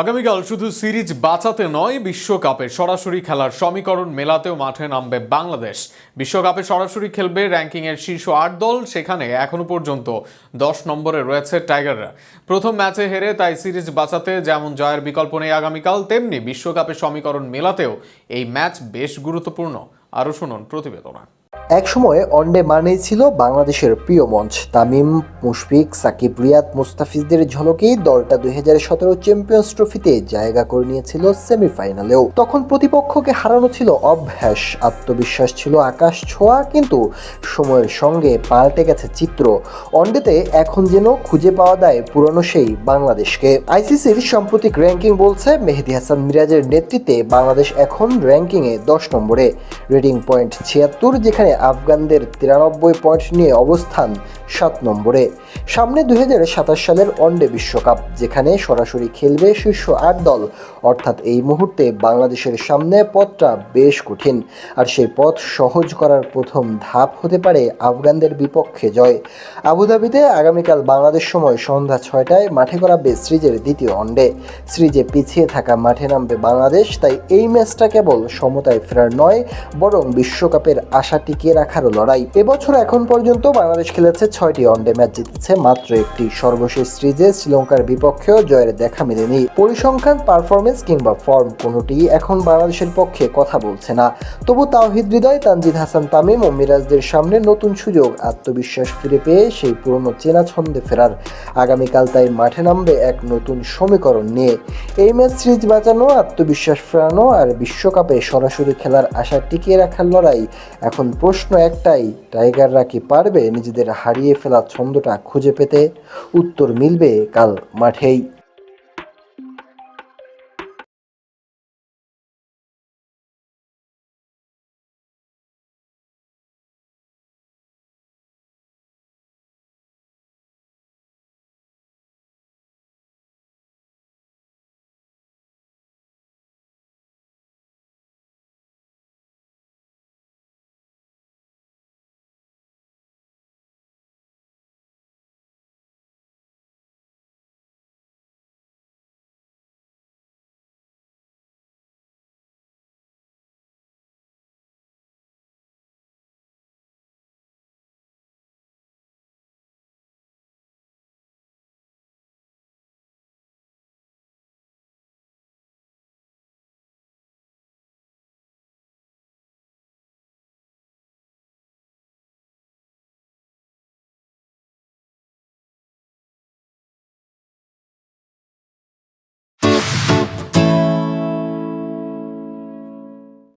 আগামীকাল শুধু সিরিজ বাঁচাতে নয়, বিশ্বকাপে সরাসরি খেলার সমীকরণ মেলাতেও মাঠে নামবে বাংলাদেশ। বিশ্বকাপে সরাসরি খেলবে র্যাঙ্কিংয়ের শীর্ষ আট দল, সেখানে এখনও পর্যন্ত দশ নম্বরে রয়েছে টাইগাররা। প্রথম ম্যাচে হেরে তাই সিরিজ বাঁচাতে যেমন জয়ের বিকল্প নেই আগামীকাল, তেমনি বিশ্বকাপে সমীকরণ মেলাতেও এই ম্যাচ বেশ গুরুত্বপূর্ণ। আরও শুনুন প্রতিবেদনা। একসময় ওয়ানডে মানেই ছিল বাংলাদেশের প্রিয় মঞ্চ। তামিম, মুশফিক, সাকিব, রিয়াদ, মুস্তাফিজদের ঝলকেই দলটা দুই হাজার সতেরো চ্যাম্পিয়ন্স ট্রফিতে জায়গা করে নিয়েছিল সেমিফাইনালেও। তখন প্রতিপক্ষকে হারানো ছিল অভ্যাস, আত্মবিশ্বাস ছিল আকাশ ছোঁয়া, কিন্তু সময়ের সঙ্গে পাল্টে গেছে চিত্র। ওয়ানডেতে এখন যেন খুঁজে পাওয়া দেয় পুরনো সেই বাংলাদেশকে। আইসিসির সাম্প্রতিক র্যাঙ্কিং বলছে মেহেদি হাসান মিরাজের নেতৃত্বে বাংলাদেশ এখন র্যাঙ্কিংয়ে দশ নম্বরে। রেটিং পয়েন্ট ছিয়াত্তর, যেখানে আফগানদের তিরানব্বই পয়েন্ট নিয়ে অবস্থান সাত নম্বরে। সামনে দুই হাজার সাতাশ সালের ওয়ানডে বিশ্বকাপ, যেখানে সরাসরি খেলবে শীর্ষ আট দল। অর্থাৎ এই মুহূর্তে বাংলাদেশের সামনে পথটা বেশ কঠিন, আর সেই পথ সহজ করার প্রথম ধাপ হতে পারে আফগানদের বিপক্ষে জয়। আবুধাবিতে আগামীকাল বাংলাদেশ সময় সন্ধ্যা ছয়টায় মাঠে করাবে সিরিজের দ্বিতীয় ওয়ানডে। সিরিজে পিছিয়ে থাকা মাঠে নামবে বাংলাদেশ, তাই এই ম্যাচটা কেবল সমতায় ফেরার নয়, বরং বিশ্বকাপের আশা টিকিয়ে রাখারও লড়াই। এবছর এখন পর্যন্ত বাংলাদেশ খেলেছে ছয়টি ওয়ানডে ম্যাচ জিতেছে, মাত্র একটি। সর্বশেষ সিরিজে শ্রীলঙ্কার বিপক্ষেও জয়ের দেখা মেলেনি। পরিসংখ্যান পারফরমেন্স কিংবা ফর্ম কোনোটি এখন বাংলাদেশের পক্ষে কথা বলছে না। তবু তাওহিদ হৃদয়, তানজিদ হাসান তামিম ও মিরাজদের সামনে নতুন সুযোগ, আত্মবিশ্বাস ফিরে পেয়ে সেই পুরনো চেনা ছন্দে ফেরার। আগামীকাল তাই মাঠে নামবে এক নতুন সমীকরণ নিয়ে। এই ম্যাচ সিরিজ বাঁচানো, আত্মবিশ্বাস ফেরানো আর বিশ্বকাপে সরাসরি খেলার আশা টিকিয়ে রাখার লড়াই এখন প্রশ্ন একটাই, টাইগাররা কি পারবে নিজেদের হারিয়ে ফেলা ছন্দটা খুঁজে পেতে? উত্তর মিলবে কাল মাঠেই।